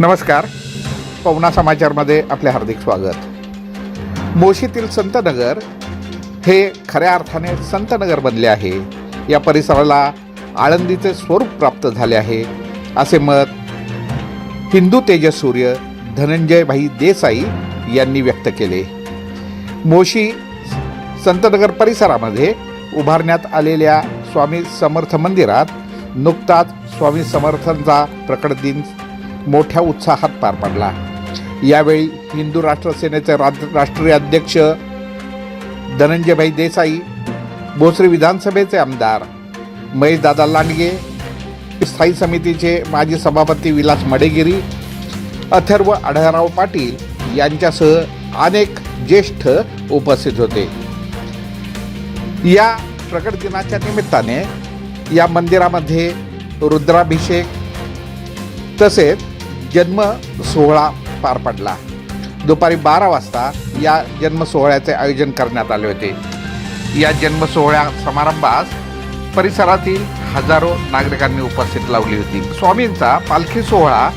नमस्कार. पवना समाचारमध्ये आपले हार्दिक स्वागत. मोशीतील संतनगर हे खऱ्या अर्थाने संतनगर बनले आहे. या परिसराला आळंदीचे स्वरूप प्राप्त झाले आहे. असे मत हिंदू तेजसूर्य धनंजयभाई देसाई यांनी व्यक्त केले. मोशी संतनगर परिसरामध्ये उभारण्यात आलेल्या स्वामी समर्थ मंदिरात नुकताच स्वामी समर्थांचा प्रकट दिन मोठ्या उत्साहात पार पडला. यावेळी हिंदू राष्ट्र सेनेचे राज राष्ट्रीय अध्यक्ष धनंजयभाई देसाई भोसरी विधानसभेचे आमदार महेशदादा लांडगे स्थायी समितीचे माजी सभापती विलास मडेगिरी अथर्व आढळराव पाटील यांच्यासह अनेक ज्येष्ठ उपस्थित होते. या प्रकट दिनाच्या निमित्ताने या मंदिरामध्ये रुद्राभिषेक तसेच जन्म सोहळा पार पडला. दुपारी बारा वाजता या जन्म सोहळ्याचे आयोजन करण्यात आले होते. या जन्म सोहळ्या समारंभास परिसरातील हजारो नागरिकांनी उपस्थित लावली होती. स्वामींचा पालखी सोहळा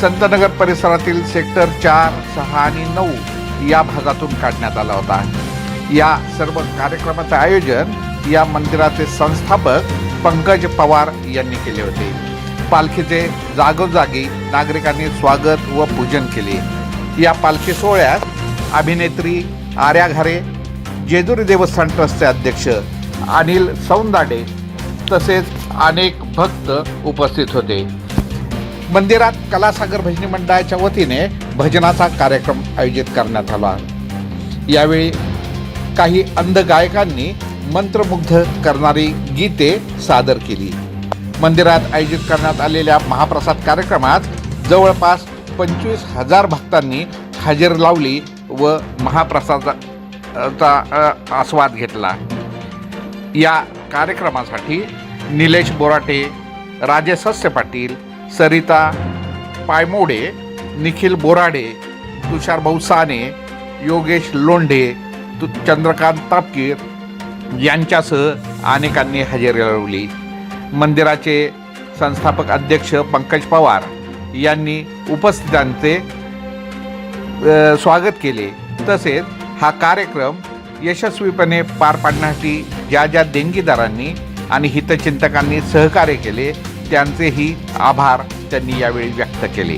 संतनगर परिसरातील सेक्टर चार सहा आणि नऊ या भागातून काढण्यात आला होता. या सर्व कार्यक्रमाचे आयोजन या मंदिराचे संस्थापक पंकज पवार यांनी केले होते. पालखीचे जागोजागी नागरिकांनी स्वागत व पूजन केले. या पालखी सोहळ्यात अभिनेत्री आर्या घारे जेजुरी देवस्थान ट्रस्टचे अध्यक्ष अनिल सौंदाडे तसेच अनेक भक्त उपस्थित होते. मंदिरात कलासागर भजनी मंडळाच्या वतीने भजनाचा कार्यक्रम आयोजित करण्यात आला. यावेळी काही अंध गायकांनी मंत्रमुग्ध करणारी गीते सादर केली. मंदिरात आयोजित करण्यात आलेल्या महाप्रसाद कार्यक्रमात जवळपास पंचवीस हजार भक्तांनी हजेर लावली व महाप्रसादाचा आस्वाद घेतला. या कार्यक्रमासाठी निलेश बोराटे राजेश सस्य पाटील सरिता पायमोडे निखिल बोराडे तुषार भाऊ साने योगेश लोंढे चंद्रकांत तापकीर यांच्यासह अनेकांनी हजेरी लावली. मंदिराचे संस्थापक अध्यक्ष पंकज पवार यांनी उपस्थितांचे स्वागत केले. तसेच हा कार्यक्रम यशस्वीपणे पार पाडण्यासाठी ज्या ज्या देणगीदारांनी आणि हितचिंतकांनी सहकार्य केले त्यांचेही आभार त्यांनी यावेळी व्यक्त केले.